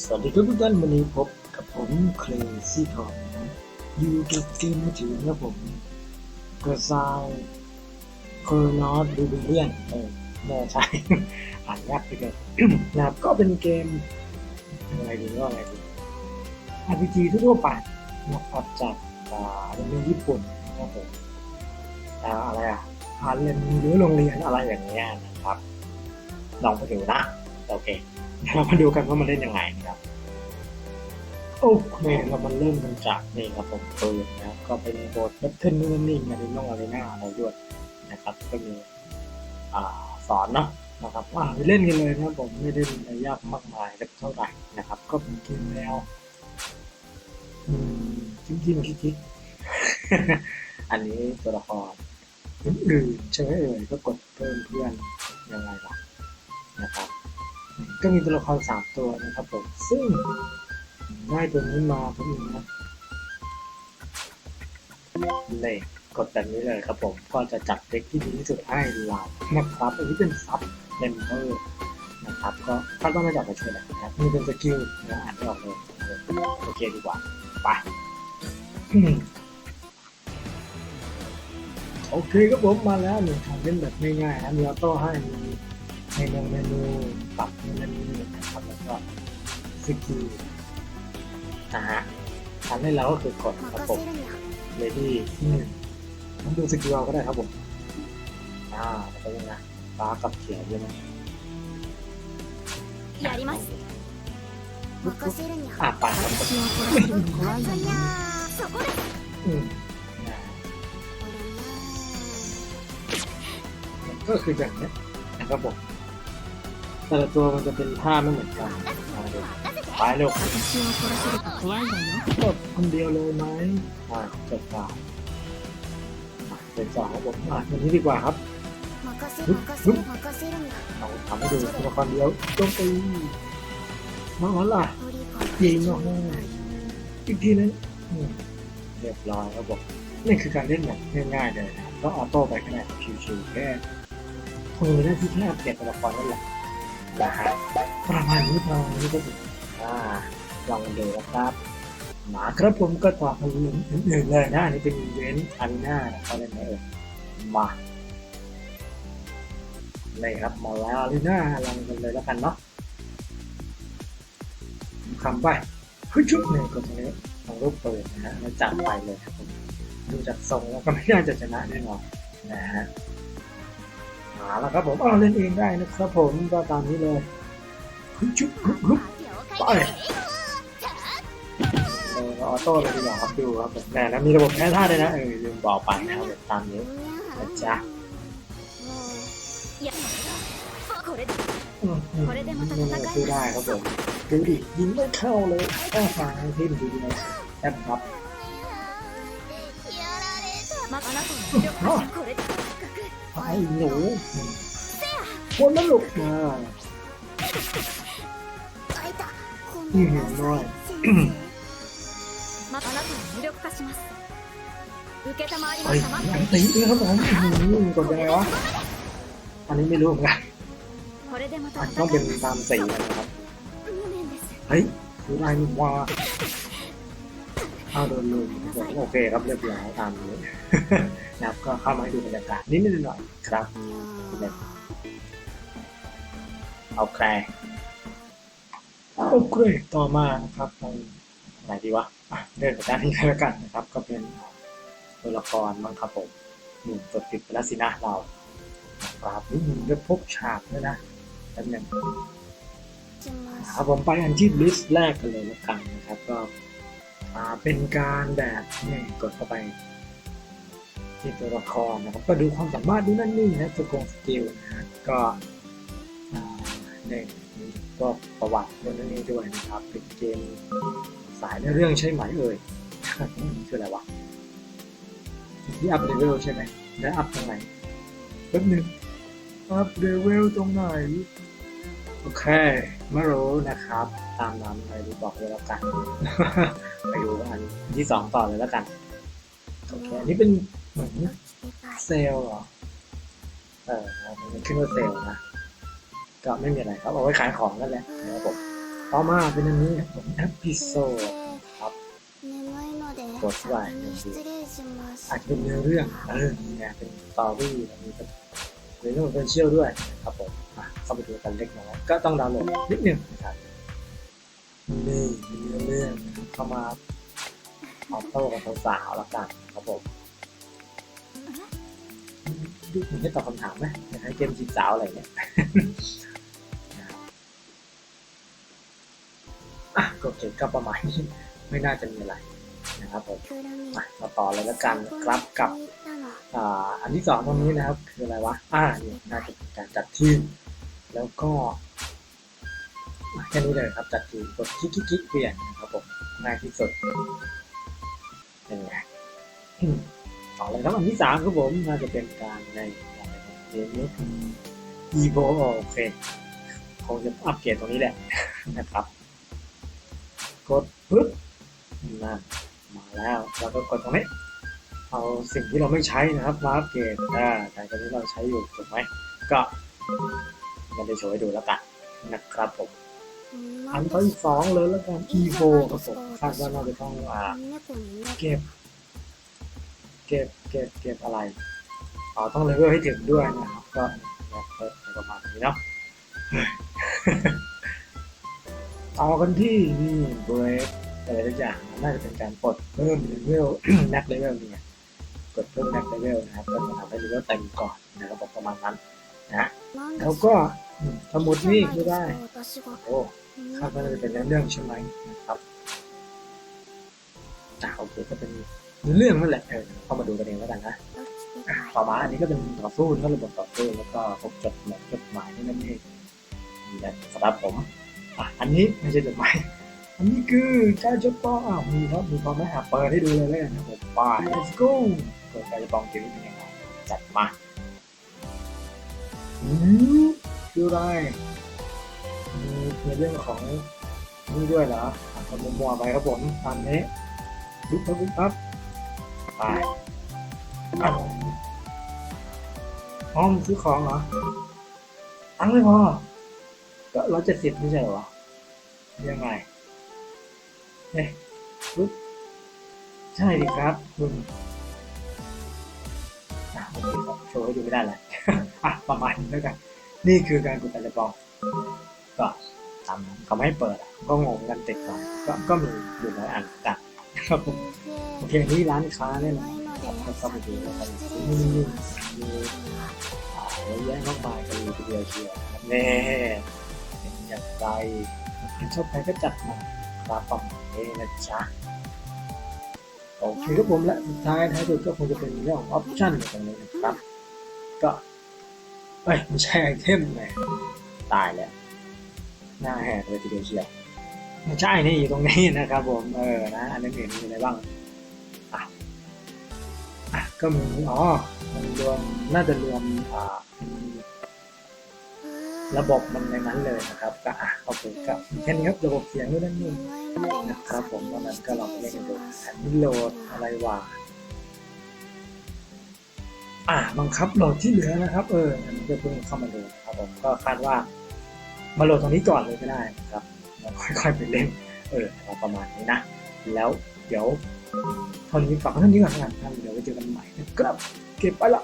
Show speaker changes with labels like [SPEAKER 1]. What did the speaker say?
[SPEAKER 1] สวัสดีครับทุกท่านวันนี้พบกับผมเคลซี่ทอมอยู่กับเกมมือถือนะครับผมกระซายโคโรนอสดูบิเลียนเออแน่ใช่อ่านยากไปเกินนะครับก็เป็นเกมอะไรดีว่าอะไรดี RPG ทั่วไปนะครับจากอ่าโรงเรียนญี่ปุ่นนะครับผมอ่าอะไรอะอาเรียนหรือโรงเรียนอะไรอย่างเงี้ยนะครับลองไปดูนะ โอเค เรามาดูกันว่ามันเล่นยังไงนะครับโอเคเรามาเริ่มกันจากนี่ครับผมปืนนะครับก็เป็นบสถ์แบทเทิลนู่นนี่มาในน้องอารีนาอะไรด้วยนะครับก็มีอ่าสอนเนาะนะครับว่าไปเล่นกันเลยนะครับผมไม่ได้อะไรยากมากมายเท่าไหร่นะครับ ก็เป็นเกมแนวอืมจิ้มจิ้มคิดคิดอันนี้ตัวละครอื่นๆใช่ไหมเอ่ยก็กดเพิ่มเพื่อนยังไงล่ะนะครับ ก็มีตัวละครสามตัวนะครับผม ซึ่งได้ตัวนี้มาผมเองนะเลยกดแบบนี้เลยครับผม ก็จะจัดเด็กที่ดีที่สุดให้เรานะครับ อันนี้เป็นซับเมมเบอร์นะครับก็คาดว่าน่าจะเอาช่วยแหละนะครับนี่เป็นสกิลนะอ่านไม่ออกเลยโอเคดีกว่าไปโอเคครับผมมาแล้วหนึ่งทางเล่นแบบง่ายๆนะมีออโต้ให้มี เมนูเมนูปรับเมนูนะครับแล้วก็สกิลนะฮะทำให้เราก็คือกดครับผม
[SPEAKER 2] 任せるにゃ
[SPEAKER 1] เลยที่ที่หนึ่งต้องดูสกิลเอาก็ได้ครับผมอ่าแล้วก็ยังไงฟ้ากับเขียวใช่ไหม
[SPEAKER 2] やります任せるにゃ
[SPEAKER 1] อ่าไปครับผม
[SPEAKER 2] 私を殺すと怖いわよそこで
[SPEAKER 1] อืมนะ
[SPEAKER 2] これにゃ
[SPEAKER 1] ก็คืออย่างนี้นะครับผม แต่ละตัวมันจะเป็นท่าไม่เหมือนกันตายเร็วจบคนเดียวเลยไหมอ่าจบป่าเป็นสาวผมอ่าวันนี้ดีกว่าครับ
[SPEAKER 2] ลุกลุก
[SPEAKER 1] เราทำให้ดูละครเดียวต้องไปมาวันล่ะยิงออกมาอีกทีนึงเรียบร้อยครับผมนี่คือการเล่นแบบง่ายๆเลยนะก็ออโต้ไปขนาดชิวๆแค่คงมีหน้าที่แค่เปลี่ยนตัวละครนั่นแหละ นะฮะประมาณนี้ประมาณนี้ก็ถึงอ่าลองดูนะครับมาครับผมก็ต่อไปอื่นๆเลยนะอันนี้เป็นอีเวนต์อารีนานะครับเล่นไหมเอ่ยมาเลยครับมาแล้วอารีนาลองกันเลยแล้วกันเนาะคำไปเฮ้ยชุดหนึ่งกดตรงนี้ตรงรูปเปิดนะฮะแล้วจับไปเลยครับผมดูจากทรงแล้วก็ไม่น่าจะชนะแน่นอนนะฮะ มาแล้วครับผมเอาเล่นเองได้นะครับผมก็ตามนี้เลยชุบลุกไปออโต้เลยดีกว่าครับดูครับผมแหมแล้วมีระบบแพ้ท่าด้วยนะเออลืมบอกไปนะครับตามนี้นะจ๊ะดูได้ครับผมดูดิยิงไม่เข้าเลยต้องฟังที่ดีนะครับ
[SPEAKER 2] まあなたの魅力はこれで
[SPEAKER 1] ไอ้หนูคนละลูกมา
[SPEAKER 2] 開いたご
[SPEAKER 1] うん
[SPEAKER 2] めんなさ
[SPEAKER 1] はい
[SPEAKER 2] い先生まあなたを無力化します承りま
[SPEAKER 1] เฮ้ย
[SPEAKER 2] した
[SPEAKER 1] อันตีด้วยครับผมอืมกดยังไงวะ อันนี้ไม่รู้เหมือนกัน
[SPEAKER 2] これでまた
[SPEAKER 1] อาจ
[SPEAKER 2] 戦
[SPEAKER 1] ต้อง
[SPEAKER 2] い
[SPEAKER 1] เป็น
[SPEAKER 2] ます
[SPEAKER 1] ตามสีนะครับ
[SPEAKER 2] 無念です
[SPEAKER 1] เฮ้ยคือได้นี่ว่า เข้าโดนลุมโอเคครับเรียบร้อยตามนี้นะครับก็เข้ามาดูบรรยากาศนิดนึงหน่อยครับเอาแคร์โอเคต่อมานะครับในไหนดีวะเดินไปด้านนี้แล้วกันนะครับ ก็เป็นตัวละครมั้งครับผมหนุ่มติดติดแล้วสินะเราครับนี่มันจะพบฉากด้วยนะแป๊บนึงครับผมไปอันที่ลิสต์แรกกันเลยแล้วกันนะครับ ก็ เป็นการแบบนี่กดเข้าไป ที่ตัวละครนะครับก็ดูความสามารถดูนั่นนี่นะตัวกงสกิลนะฮะก็อ่าเนี่ยก็ประวัติเรื่องนี้ด้วยนะครับ เป็นเกมสายในเรื่องใช่ไหมเอ่ยนี่คืออะไรวะที่อัพเลเวลใช่ไหมแล้อัพตรงไหนแป๊บนึงอัพเลเวลตรงไหน โอเคไม่รู้นะครับ ตามน้ำไปดูบอกเลยแล้วกัน ไปดูอันที่สองต่อเลยแล้วกันโอเคอันนี้เป็นเหมือนเซลล์เหรอเออมันขึ้นว่าเซลล์นะก็ไม่มีอะไรครับเอาไว้ขายของนั่นแหละครับผมต่อมาเป็นอันนี้ผมแอปพิโซครับ
[SPEAKER 3] กดไว้
[SPEAKER 1] อาจจะเป็นเนื้อเรื่องเออมีนะเป็นสตอรี่มีเป็นเรื่องเฟเชียลด้วยครับผม เข้าไปดูกันเล็กน้อยก็ต้องดาวน์โหลดนิดนึงนะครับนี่มีเรื่องเข้ามาออโต้กับสาวๆละกันครับผมยุคนี้ให้ตอบคำถามไหมนะฮเกมจีบสาวอะไรเนี่ยอะก็เก็บก็ประมาณนี้ไม่น่าจะมีอะไรนะครับผมมาต่อเลยละกันครับกับอ่าอันที่สองตรงนี้นะครับ คืออะไรวะอ่าเนี่ยน่าจะเป็นการจัดที่ แล้วก็แค่นี้เลยครับจัดทีกดคลิกคลิกคลิกเปลี่ยนนะครับผมง่ายที่สุดเป็นไงต่อเลยครับอันที่สามครับผมน่าจะเป็นการในอะไรนะเกมนี้อ Evo โอเคคงจะอัปเกรดตรงนี้แหละนะครับ กดปึ๊บนั่นมาแล้วแล้วก็กดตรงนี้เอาสิ่งที่เราไม่ใช้นะครับมาอัปเกรดอ่าแต่ตอนนี้เราใช้อยู่ถูกไหมก็ มันจะโชว์ให้ดูแล้วกันนะครับผมอันเขาอีกสองเลยแล้วกันอีโฟครับผมคาดว่าเราจะต้องเก็บ เก็บเก็บเก็บอะไรอ๋อต้องเลเวลให้ถึงด้วยนะครับก็ประมาณนี้เนาะต่อกันที่นี่เบรกอะไรทุกอย่างน่าจะเป็นการกดเพิ่มเลเวลนักเลเวลเนี่ยกดเพิ่มนักเลเวลนะครับก็จะทำให้เลเวลเต็มก่อนนะครับประมาณนั้น นะแล้วก็สมุดนี่ก็ได้โอ้ข้าก็จะเป็นเรื่องใช่ไหมนะครับจ้าโอเคก็เป็นเรื่องนั่นแหละเออเข้ามาดูกันเองแล้วกันนะต่อมาอันนี้ก็เป็นต่อสู้ก็ระบบต่อสู้แล้วก็พบจดหมายจดหมายนี่นั่นเองนี่แหละสำหรับผมอะอันนี้ไม่ใช่จดหมายอันนี้คือการจดปองอมีครับมีความไม่หาเปิดให้ดูเลยแล้วกันนะผมไป let's go เปิดการจะปองเกมนเป็นยังไงจัดมา อืมดูได้มีในเรื่องของนี่ด้วยเหรออะก็มัวไปครับผมตามนี้ปุ๊บปั๊บปุ๊บปั๊บไปอะอ๋อมซื้อของเหรอตังไม่พอก็ร้อยเจ็ดสิบไม่ใช่เหรอยังไงเฮ้ยปึ๊บใช่ดิครับ คุณโชว์ให้ดูไม่ได้แหละ อะประมาณนี้แล้วกัน นี่คือการกดแต่ละกองก็ทำเขาไม่ให้เปิดก็งงกันติดก่อนก็ก็มีอยู่หลายอันกันครับผมโอเคนี่ร้านค้าเนี่ยนะครับก็เข้าไปดูแล้วกันนี่นี่มีอ่าเยอะแยะมากมายกันเลยทีเดียวเชียวนะครับแน่เป็นอย่างไรชอบใครก็จัดมาครับประมาณนี้นะจ๊ะโอเคครับผมและสุดท้ายท้ายสุดก็คงจะเป็นเรื่องของออปชั่นตรงนี้นะครับ ก็ เอ้ยไม่ใช่ไอเทมแหมตายแล้ว หน้าแหกเลยทีเดียวเชียวไม่ใช่นี่อยู่ตรงนี้นะครับผมเออนะอันนั้เห็นมีอะไรบ้างอะอะก็มีอ๋อมันรวมน่าจะรวมอ่าระบบมันในนั้นเลยนะครับ ก็อะโอเคก็แค่นี้ครับระบบเสียงด้วยนั่นเองนะครับผมตอนนั้นก็ลองเล่นกันดูแอนนี่โหลดอะไรวะ อะบังคับโหลดที่เหลือนะครับ เอออันนี้ก็เพิ่งเข้ามาดูนะครับผมก็คาดว่ามาโหลดตรงนี้ก่อนเลยก็ได้นะครับแล้วค่อยๆไปเล่นเออประมาณนี้นะ แล้วเดี๋ยวเท่านี้ฝากเท่านี้ก่อนนะครับเดี๋ยวไปเจอกันใหม่นะครับเก็บไปละ